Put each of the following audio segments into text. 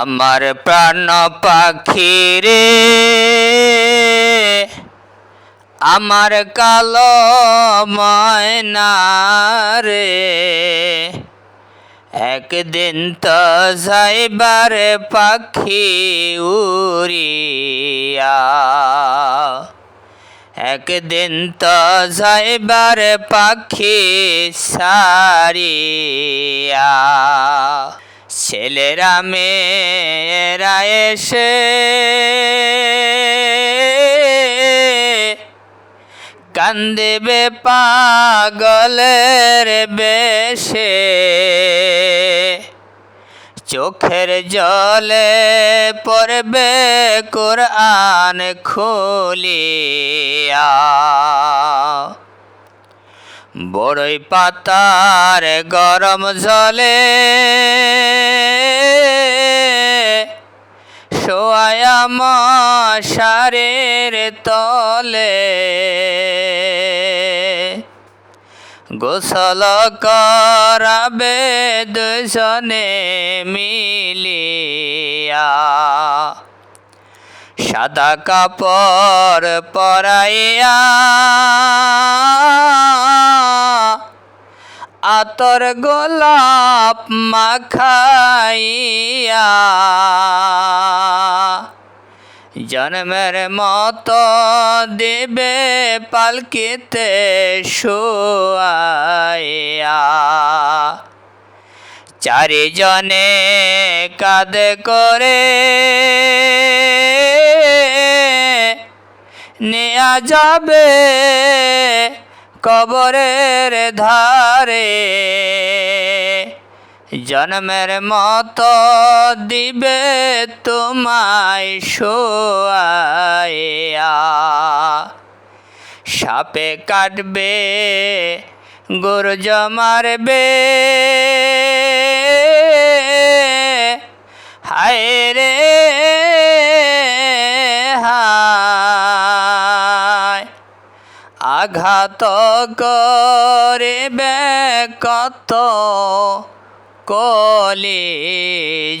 আমার প্রাণ পাখি রে। আমার কালো ময়না রে। একদিন তো যাইবার পাখি উড়িয়া। একদিন তো যাইবার পাখি সারিয়া। ছেলেরা, মেয়েরা এসে কান্দেবে পাগলের বেশে। চোখের জলে পড়বে কোরআন খুলিয়া। বড়ই পাতার গরম জলে মশারের তলে। গোসল করাবে দুজনে মিলিয়া। সাদা কাপড় পরাইয়া আতর গোলাপ মাখাইয়া জন্মের মতো দেবে পালকিতে শোয়াইয়া। চারিজনে কাঁদে করে নেয়া যাবে কবরের ধারে। জন্মের মতো দিবে তোমায় শোয়াইয়া সাপে কাটবে, গুরজ মারবে। হায় রে, হায়। আঘাত করিবে কত কলি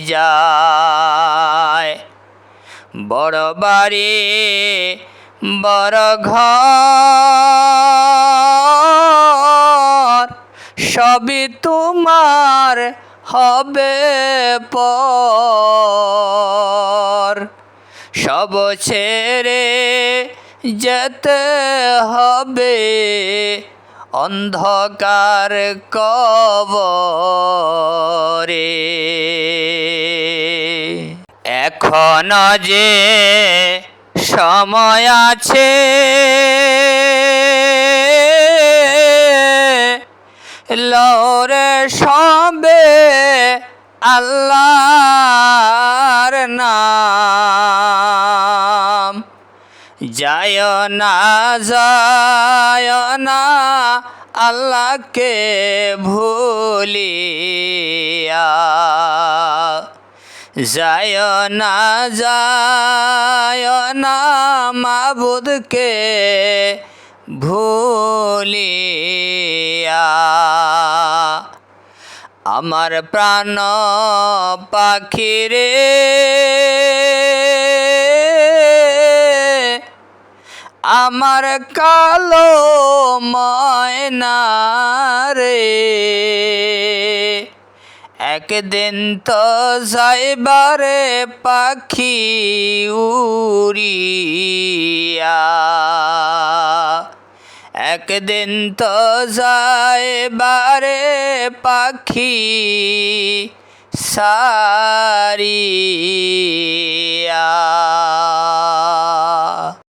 যায়। বড় বাড়ি বড় ঘর সবই তোমার হবে পর। সব ছেড়ে যেতে হবে অন্ধকার কবরে। এখন যে সময় আছে লরে সবে আল্লাহর যায় না যায় না, আল্লাহকে ভুলিয়া। যায় না যায় না, মাবুদকে ভুলিয়া। আমার প্রাণ পাখি আমার কালো ময়না রে। একদিন তো যাইবারে পাখি উড়িয়া। একদিন তো যাইবারে পাখি সারি